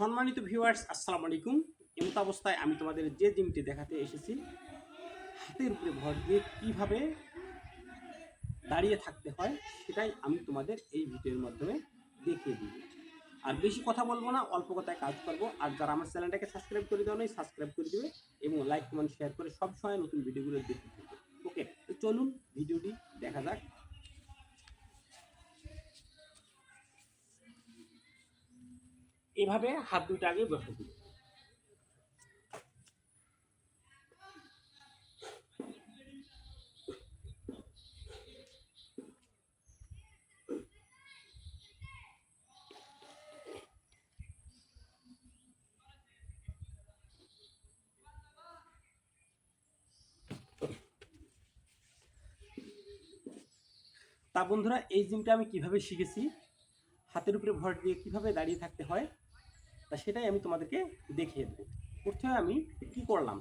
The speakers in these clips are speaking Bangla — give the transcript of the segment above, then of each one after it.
সম্মানিত ভিউয়ার্স আসসালামু আলাইকুম। এমত অবস্থায় আমি তোমাদের যে জিমটি দেখাতে এসেছি, হাতের উপরে ভর দিয়ে কীভাবে দাঁড়িয়ে থাকতে হয় সেটাই আমি তোমাদের এই ভিডিওর মাধ্যমে দেখিয়ে দিব। আর বেশি কথা বলব না, অল্প কথায় কাজ করব। আর যারা আমার চ্যানেলটাকে সাবস্ক্রাইব করে দেওয়া নেই সাবস্ক্রাইব করে দেবে এবং লাইক কমেন্ট শেয়ার করে সব সময় নতুন ভিডিওগুলো দেখতে ওকে চলুন ভিডিওটি দেখা যাক। এভাবে হাত দুটো আগে বসে দিই তা বন্ধুরা, এই জিমটা আমি কীভাবে শিখেছি? হাতের উপরে ভর দিয়ে কীভাবে দাঁড়িয়ে থাকতে হয়? তা সেটাই আমি তোমাদেরকে দেখিয়ে দেবো। প্রথমে আমি কি করলাম?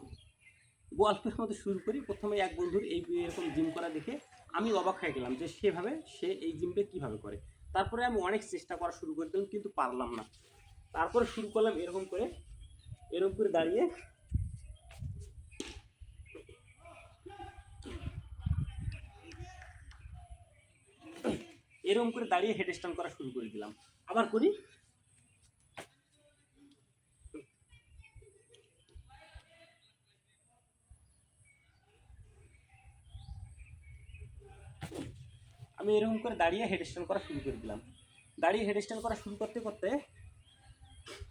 গল্পের মতো শুরু করি। প্রথমে এক বন্ধুর এই এরকম জিম করা দেখে আমি অবাক হয়ে গেলাম যে সেভাবে সে এই জিমটা কীভাবে করে? তারপরে আমি অনেক চেষ্টা করা শুরু করে দিলাম, কিন্তু পারলাম না। তারপরে শুরু করলাম এরকম করে এরকম করে দাঁড়িয়ে। এরকম করে দাঁড়িয়ে হেড স্ট্যান্ড করা শুরু করে দিলাম। আবার করি আমি এরকম করে দাঁড়িয়ে হেড স্ট্যান্ড করা শুরু করে দিলাম। দাঁড়িয়ে হেড স্ট্যান্ড করা শুরু করতে করতে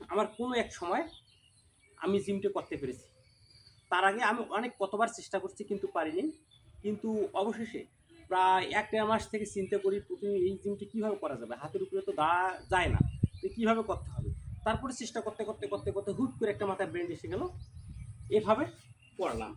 আমার কোনো এক সময় আমি জিমটা করতে পেরেছি। তার আগে আমি অনেক কতবার চেষ্টা করছি কিন্তু পারিনি। কিন্তু অবশেষে প্রায় এক দেড় মাস থেকে চিন্তা করি, প্রথমে এই জিমটি কীভাবে করা যাবে? হাতের উপরে তো দা যায় না। তো কীভাবে করতে হবে? তারপরে চেষ্টা করতে করতে করতে করতে হুট করে একটা মাথায় ব্রেন এসে গেল। এভাবে করলাম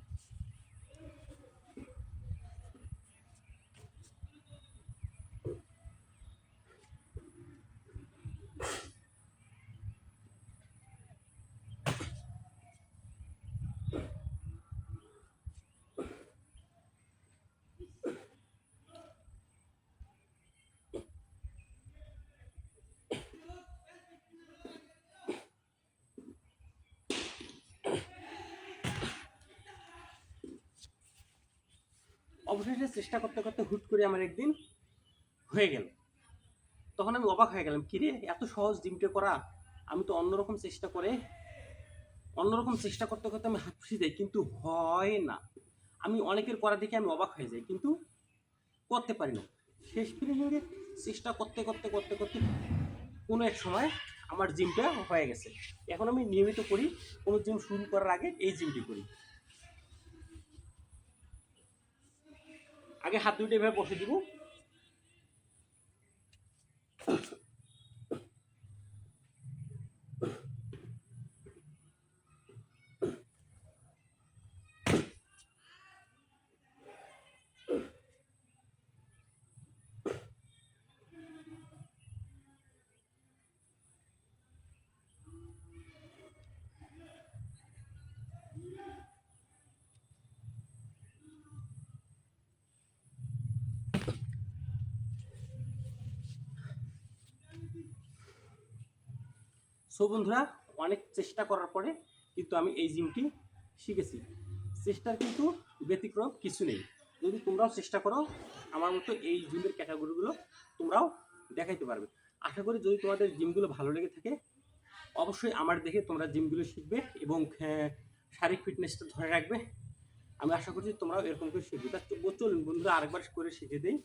অবশেষে চেষ্টা করতে করতে হুট করে আমার একদিন হয়ে গেল। তখন আমি অবাক হয়ে গেলাম, কিরে, এত সহজ জিমটে করা। আমি তো অন্যরকম চেষ্টা করে, অন্যরকম চেষ্টা করতে করতে আমি হাঁপসি যাই, কিন্তু হয় না। আমি অনেকের করা দেখে আমি অবাক হয়ে যাই, কিন্তু করতে পারি না। শেষ ফিনিশিংয়ে চেষ্টা করতে করতে করতে করতে কোনো এক সময় আমার জিমটা হয়ে গেছে। এখন আমি নিয়মিত করি, কোনো জিম শুরু করার আগে এই জিমটি করি। আগে হাত দুটো এভাবে বসে দিব। সো বন্ধুরা, অনেক চেষ্টা করার পরে কিন্তু আমি এই জিমটি শিখেছি। চেষ্টার কিন্তু ব্যতিক্রম কিছু নেই। যদি তোমরাও চেষ্টা করো, আমার মতো এই জিমের ক্যাটাগরিগুলো তোমরাও দেখাইতে পারবে। আশা করি যদি তোমাদের জিমগুলো ভালো লেগে থাকে, অবশ্যই আমার দেখে তোমরা জিমগুলো শিখবে এবং শারীরিক ফিটনেসটা ধরে রাখবে। আমি আশা করছি তোমরাও এরকম করে শিখবে। তা তো চলুন বন্ধুরা, আরেকবার করে শিখে দিই।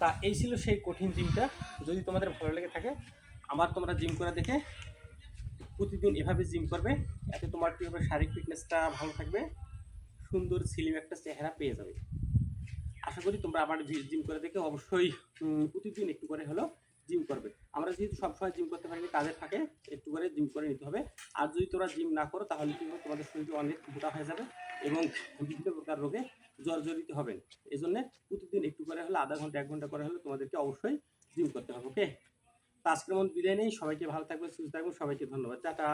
তা এই ছিল সেই কঠিন জিমটা। যদি তোমাদের ভালো লেগে থাকে আমার তোমরা জিম করে দেখে প্রতিদিন এভাবে জিম করবে, এতে তোমার কী হবে, শারীরিক ফিটনেসটা ভালো থাকবে, সুন্দর সিলিম একটা চেহারা পেয়ে যাবে। আশা করি তোমরা আমার জিম করে দেখে অবশ্যই প্রতিদিন একটু করে হলেও জিম করবে। আমরা যেহেতু সবসময় জিম করতে পারি কাজের থাকে একটু করে জিম করে নিতে হবে। আর যদি তোমরা জিম না করো, তাহলে কি হবে, তোমাদের শরীরটা অনেক মোটা হয়ে যাবে এবং বিভিন্ন প্রকার রোগে জর্জরিত হবেন এই জন্য প্রতিদিন একটু করে হলে, আধা ঘণ্টা, এক ঘণ্টা করে হলে তোমাদেরকে অবশ্যই জিম করতে হবে ওকে তো আজকের মতো বিদায় নেই। সবাইকে ভালো থাকবে সুস্থ থাকবে সবাইকে ধন্যবাদ। টাটা।